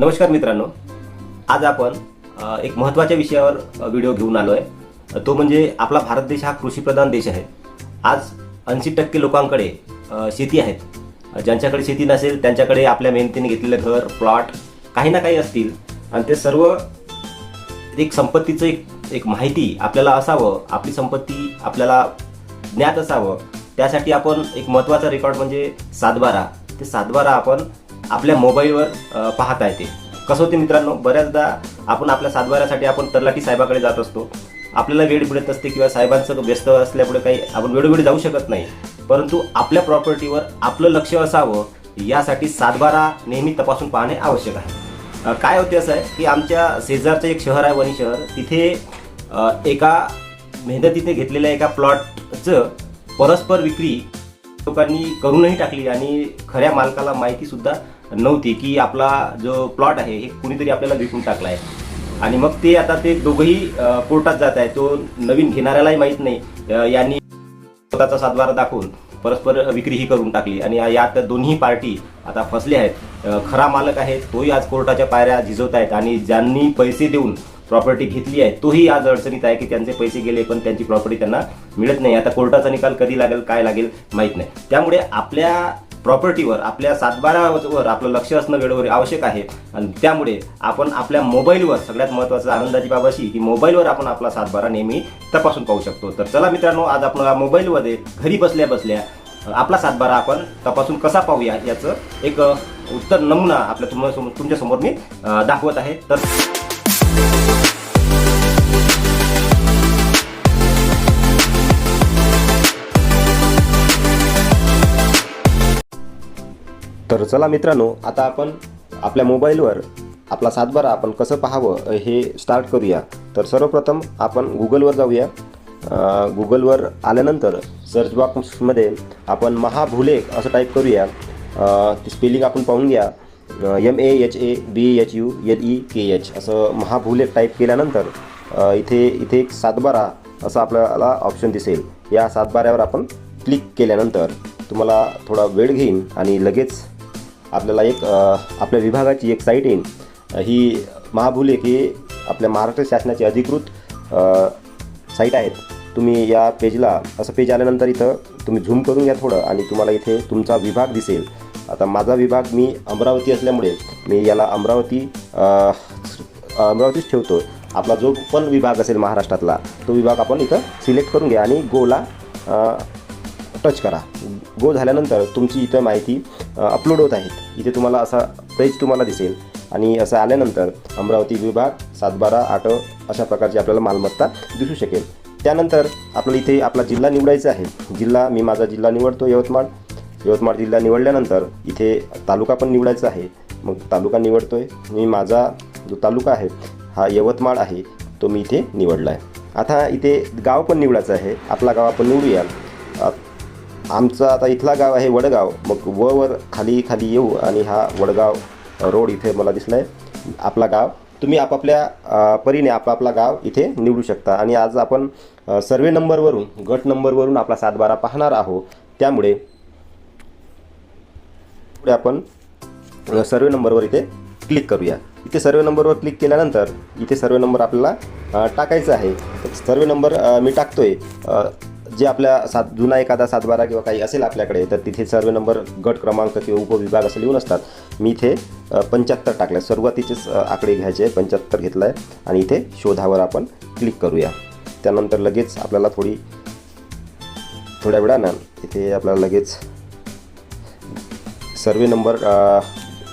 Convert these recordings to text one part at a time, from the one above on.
नमस्कार मित्रांनो. आज आपण एक महत्त्वाच्या विषयावर व्हिडिओ घेऊन आलो आहे तो म्हणजे आपला भारत देश हा कृषीप्रधान देश आहे. आज ऐंशी टक्के लोकांकडे शेती आहेत. ज्यांच्याकडे शेती नसेल त्यांच्याकडे आपल्या मेहनतीने घेतलेलं घर प्लॉट काही ना काही असतील. आणि ते सर्व एक संपत्तीचं एक एक माहिती आपल्याला असावं आपली संपत्ती आपल्याला ज्ञात असावं. त्यासाठी आपण एक महत्त्वाचा रेकॉर्ड म्हणजे सातबारा. ते सातबारा आपण आपल्या मोबाईलवर पाहता येते. कसं होते मित्रांनो बऱ्याचदा आपण आपल्या सातबाऱ्यासाठी आपण तलाठी साहेबाकडे जात असतो. आपल्याला वेळ मिळत असते किंवा साहेबांचं व्यस्त असल्यामुळे काही आपण वेळोवेळी जाऊ शकत नाही. परंतु आपल्या प्रॉपर्टीवर आपलं लक्ष असावं यासाठी सातबारा नेहमी तपासून पाहणे आवश्यक आहे. काय होते असं आहे की आमच्या शेजारचं एक शहर आहे वणी शहर. तिथे एका मेहनतीने घेतलेल्या एका प्लॉटचं परस्पर विक्री लोकांनी करूनही टाकली आणि खऱ्या मालकाला माहितीसुद्धा नव्हती की आपला जो प्लॉट आहे हे कुणीतरी आपल्याला विकून टाकला आहे आणि मग ते आता ते दोघंही कोर्टात जात आहे. तो नवीन घेणाऱ्यालाही माहीत नाही. यांनी स्वतःचा सातबारा दाखवून परस्पर विक्रीही करून टाकली. आणि यात दोन्ही पार्टी आता फसले आहेत. खरा मालक आहे तोही आज कोर्टाच्या पायऱ्या झिजवत आहेत. आणि ज्यांनी पैसे देऊन प्रॉपर्टी घेतली आहे तोही आज अडचणीत आहे की त्यांचे पैसे गेले पण त्यांची प्रॉपर्टी त्यांना मिळत नाही. आता कोर्टाचा निकाल कधी लागेल काय लागेल माहीत नाही. त्यामुळे आपल्या प्रॉपर्टीवर आपल्या सातबारावर आपलं लक्ष असणं वेळेवर आवश्यक आहे. आणि त्यामुळे आपण आपल्या मोबाईलवर सगळ्यात महत्त्वाचं आनंदाची बाब अशी की मोबाईलवर आपण आपला सातबारा नेहमी तपासून पाहू शकतो. तर चला मित्रांनो आज आपण मोबाईलमध्ये घरी बसल्या बसल्या आपला सातबारा आपण तपासून कसा पाहूया याचं एक उत्तर नमुना आपल्या तुम तुमच्यासमोर मी दाखवत आहे. तर तर चला मित्रांनो आता आपण आपल्या मोबाईलवर आपला सातबारा आपण कसं पाहावं हे स्टार्ट करूया. तर सर्वप्रथम आपण गुगलवर जाऊया. गुगलवर आल्यानंतर सर्च बॉक्समध्ये आपण महाभुले असं टाईप करूया. ती स्पेलिंग आपण पाहून घ्या. M A H A B H U L E K H असं महाभुले टाईप केल्यानंतर इथे इथे एक सातबारा असं आपल्याला ऑप्शन दिसेल. या सातबाऱ्यावर आपण क्लिक केल्यानंतर तुम्हाला थोडा वेळ घेईन आणि लगेच आपल्याला एक आपल्या विभागाची एक साईट येईल. ही महाभुले ही आपल्या महाराष्ट्र शासनाची अधिकृत साईट आहेत तुम्ही या पेजला असं पेज आल्यानंतर इथं तुम्ही झूम करून घ्या थोडं आणि तुम्हाला इथे तुमचा विभाग दिसेल. आता माझा विभाग मी अमरावती असल्यामुळे मी याला अमरावती अमरावतीच ठेवतो. आपला जो पण विभाग असेल महाराष्ट्रातला तो विभाग आपण इथं सिलेक्ट करून घ्या आणि गोला टच करा. गो झाल्यानंतर तुमची इथं माहिती अपलोड होत आहे. इथे तुम्हाला असा पेज तुम्हाला दिसेल. आणि असं आल्यानंतर अमरावती विभाग सातबारा आठ अशा प्रकारची आपल्याला मालमत्ता दिसू शकेल. त्यानंतर आपल्याला इथे आपला जिल्हा निवडायचा आहे. जिल्हा मी माझा जिल्हा निवडतो यवतमाळ. यवतमाळ जिल्हा निवडल्यानंतर इथे तालुका पण निवडायचा आहे. मग तालुका निवडतो आहे मी माझा जो तालुका आहे हा यवतमाळ आहे तो मी इथे निवडला आहे आता इथे गाव पण निवडायचं आहे. आपला गाव आपण निवडूया. आमचं आता इथला गाव आहे वडगाव. मग व वर खाली खाली येऊ आणि हा वडगाव रोड इथे मला दिसला आहे आपला गाव. तुम्ही आपापल्या परीने आपापला गाव इथे निवडू शकता. आणि आज आपण सर्वे नंबरवरून गट नंबरवरून आपला सातबारा पाहणार आहोत. त्यामुळे पुढे आपण सर्वे नंबरवर इथे क्लिक करूया. इथे सर्वे नंबरवर क्लिक केल्यानंतर इथे सर्वे नंबर आपल्याला टाकायचा आहे. सर्वे नंबर मी टाकतोय. आहे जे आपल्या सात जुना एखादा सातबारा किंवा काही असेल आपल्याकडे तर तिथे सर्वे नंबर गट क्रमांक किंवा उपविभाग असं लिहून असतात. मी इथे पंच्याहत्तर टाकलं आहे सुरुवातीचेच आकडे घ्यायचे पंच्याहत्तर घेतलं आहे आणि इथे शोधावर आपण क्लिक करूया. त्यानंतर लगेच आपल्याला थोडी थोड्या वेळानं इथे आपल्याला लगेच सर्वे नंबर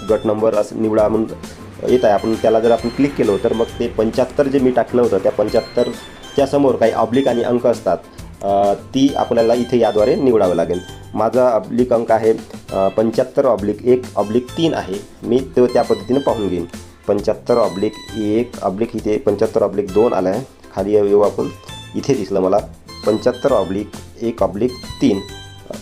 गट नंबर असं निवडा म्हणून येत आहे. आपण त्याला जर आपण क्लिक केलं तर मग ते पंच्याहत्तर जे मी टाकलं होतं त्या पंच्याहत्तरच्या समोर काही ऑब्लिक आणि अंक असतात. ती आपल्याला इथे याद्वारे निवडावं लागेल. माझा ऑब्लिक अंक आहे पंच्याहत्तर ऑब्लिक एक ऑब्लिक तीन आहे. मी तो त्या पद्धतीने पाहून घेईन. पंच्याहत्तर ऑब्लिक एक ऑब्लिक इथे पंच्याहत्तर ऑब्लिक दोन आलं आहे. खाली येऊ आपण. इथे दिसलं मला. पंच्याहत्तर ऑब्लिक एक ऑब्लिक तीन.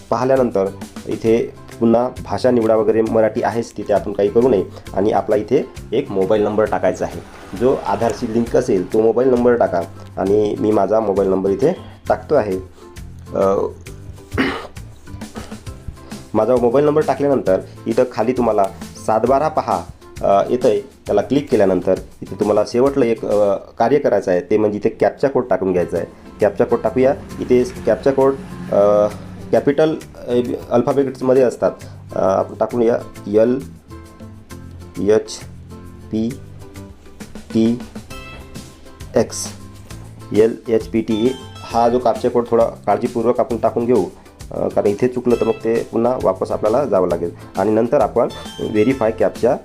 पाहिल्यानंतर इथे पुन्हा भाषा निवडा वगैरे मराठी आहेच तिथे आपण काही करू नये. आणि आपला इथे एक मोबाईल नंबर टाकायचा आहे. जो आधारशी लिंक असेल तो मोबाईल नंबर टाका. आणि मी माझा मोबाईल नंबर इथे टाकतो आहे. माझा मोबाईल नंबर टाकल्यानंतर इथं खाली तुम्हाला सातबारा पहा येतं आहे त्याला क्लिक केल्यानंतर इथे तुम्हाला शेवटलं एक कार्य करायचं आहे. ते म्हणजे इथे कॅपचा कोड टाकून घ्यायचा आहे. कॅपचा कोड टाकूया. इथे कॅपचा कोड कॅपिटल अल्फाबेट्समध्ये असतात. आपण टाकूया L H P T X L H P T हा जो कॅप्चा कोड थोडा काळजीपूर्वक आपण टाकून घेऊ. कारण इथे चुकलं तर मग ते पुन्हा वापस आपल्याला जावं लागेल. आणि नंतर आपण व्हेरीफाय कॅपचा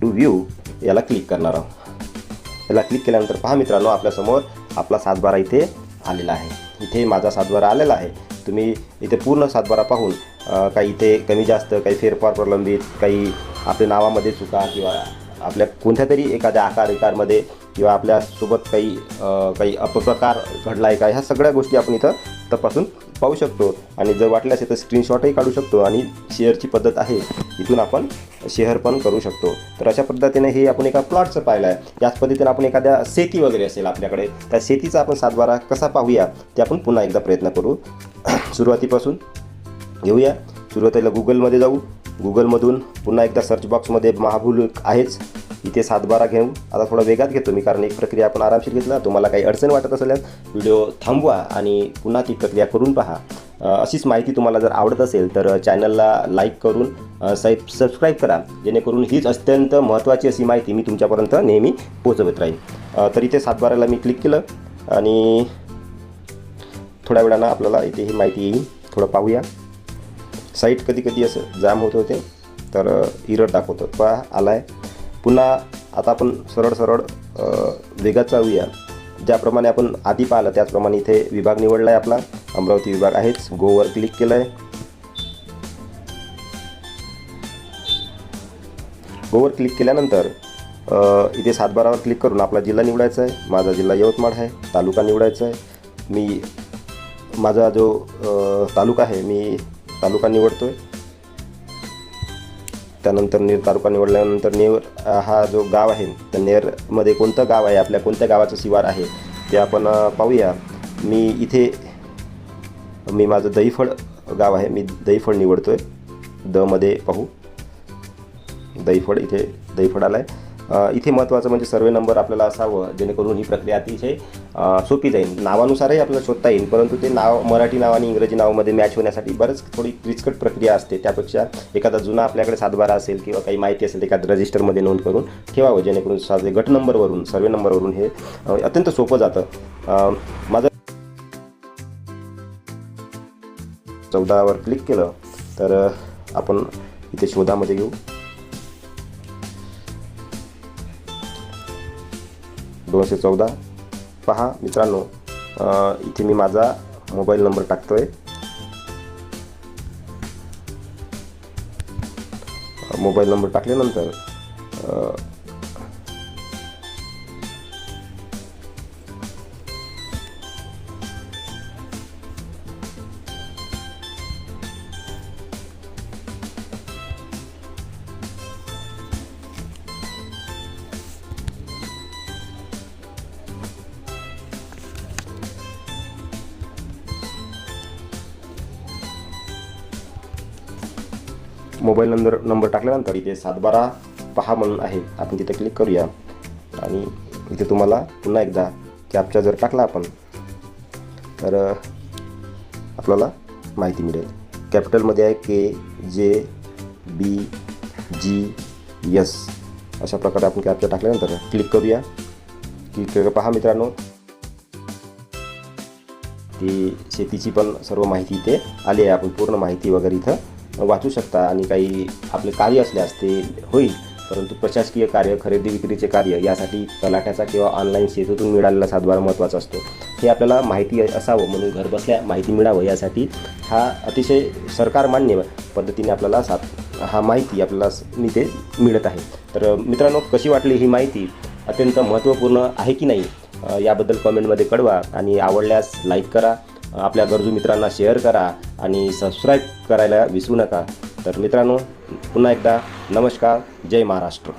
टू व्ह्यू याला क्लिक करणार आहोत. याला क्लिक केल्यानंतर पहा मित्रांनो आपल्यासमोर आपला सातबारा इथे आलेला आहे. इथे माझा सातबारा आलेला आहे. तुम्ही इथे पूर्ण सातबारा पाहून काही इथे कमी जास्त काही फेरफार प्रलंबित काही आपल्या नावामध्ये चुका किंवा आपल्या कोणत्या तरी एखाद्या आकार इकारमध्ये किंवा आपल्यासोबत काही काही अपप्रकार घडला आहे का ह्या सगळ्या गोष्टी आपण इथं तपासून पाहू शकतो. आणि जर वाटलं असेल तर स्क्रीनशॉटही काढू शकतो आणि शेअरची पद्धत आहे इथून आपण शेअर पण करू शकतो. तर अशा पद्धतीने हे आपण एका प्लॉटचं पाहिलं आहे याच पद्धतीने आपण एखाद्या शेती वगैरे असेल आपल्याकडे त्या शेतीचा आपण सातबारा कसा पाहूया ते आपण पुन्हा एकदा प्रयत्न करू. सुरुवातीपासून घेऊया. सुरुवातीला गुगलमध्ये जाऊ. गुगलमधून पुन्हा एकदा सर्च बॉक्समध्ये महाभूल आहेच. इथे सातबारा घेऊन आता थोडा वेगात घेतो मी कारण एक प्रक्रिया आपण आरामशीर घेतला तुम्हाला काही अडचण वाटत असेल व्हिडिओ थांबवा आणि पुन्हा ती प्रक्रिया करून पहा. अशीच माहिती तुम्हाला जर आवडत असेल तर चॅनलला लाईक करून अ, साईब सबस्क्राईब करा जेणेकरून हीच अत्यंत महत्त्वाची अशी माहिती मी तुमच्यापर्यंत नेहमी पोहोचवत राहील तर इथे सातबाराला मी क्लिक केलं आणि थोड्या वेळानं आपल्याला इथे ही माहिती येईल. थोडं पाहूया. साईट कधी कधी असं जाम होत होते तर इरर दाखवतो. पहा आला आहे पुन्हा आता आपण सरळ सरळ वेगात चालूया ज्याप्रमाणे आपण आधी पाहिलं त्याचप्रमाणे इथे विभाग निवडला आहे आपला. अमरावती विभाग आहेच. गोवर क्लिक केलं आहे गोवर क्लिक केल्यानंतर इथे सातबारावर क्लिक करून आपला जिल्हा निवडायचा आहे माझा जिल्हा यवतमाळ आहे. तालुका निवडायचा आहे मी माझा जो तालुका आहे मी तालुका निवडतो आहे त्यानंतर नेर तालुका निवडल्यानंतर नेर हा जो गाव आहे त्या नेरमध्ये कोणतं गाव आहे? आपल्या कोणत्या गावाचं शिवार आहे? ते आपण पाहूया. मी इथे मी माझं दहीफळ गाव आहे. मी दहीफळ निवडतो आहे दमध्ये पाहू. दहीफळ इथे दहीफळ आला आहे इथे महत्त्वाचं म्हणजे सर्वे नंबर आपल्याला असावं जेणेकरून ही प्रक्रिया अतिशय सोपी जाईल. नावानुसारही आपल्याला शोधता येईल परंतु ते नाव मराठी नाव आणि इंग्रजी नावामध्ये मॅच होण्यासाठी बरंच थोडी किचकट प्रक्रिया असते. त्यापेक्षा एखादा जुना आपल्याकडे सातबारा असेल किंवा काही माहिती असेल एखाद्या रजिस्टरमध्ये नोंद करून ठेवावं जेणेकरून साधे गट नंबरवरून सर्वे नंबरवरून हे अत्यंत सोपं जातं. माझं चौदावर क्लिक केलं तर आपण इथे शोधामध्ये घेऊ. दोनशे चौदा. पहा मित्रांनो इथे मी माझा मोबाईल नंबर टाकतो आहे मोबाईल नंबर टाकल्यानंतर मोबाईल नंबर नंबर टाकल्यानंतर इथे सातबारा पहा म्हणून आहे. आपण तिथे क्लिक करूया. आणि इथे तुम्हाला पुन्हा एकदा कॅपचा जर टाकला आपण तर आपल्याला माहिती मिळेल. कॅपिटलमध्ये आहे के जे बी जी यस अशा प्रकारे आपण कॅपचा टाकल्यानंतर क्लिक करूया. क्लिक केलं पहा मित्रांनो. ती शेतीची पण सर्व माहिती इथे आली आहे. आपण पूर्ण माहिती वगैरे इथं वाचू शकता आणि काही आपले कार्य असल्यास ते होईल. परंतु प्रशासकीय कार्य खरेदी विक्रीचे कार्य यासाठी तलाठ्याचा किंवा ऑनलाईन सेतूतून मिळालेला सातबारा महत्त्वाचा असतो. हे आपल्याला माहिती असावं म्हणून घरबसल्या माहिती मिळावं. यासाठी हा अतिशय सरकार मान्य पद्धतीने आपल्याला सात हा माहिती आपल्याला स- इथे मिळत आहे. तर मित्रांनो कशी वाटली ही माहिती? अत्यंत महत्त्वपूर्ण आहे की नाही? याबद्दल कमेंटमध्ये कळवा आणि आवडल्यास लाईक करा. आपल्या गरजू मित्रांना शेअर करा आणि सबस्क्राईब करायला विसरू नका. तर मित्रांनो पुन्हा एकदा नमस्कार जय महाराष्ट्र.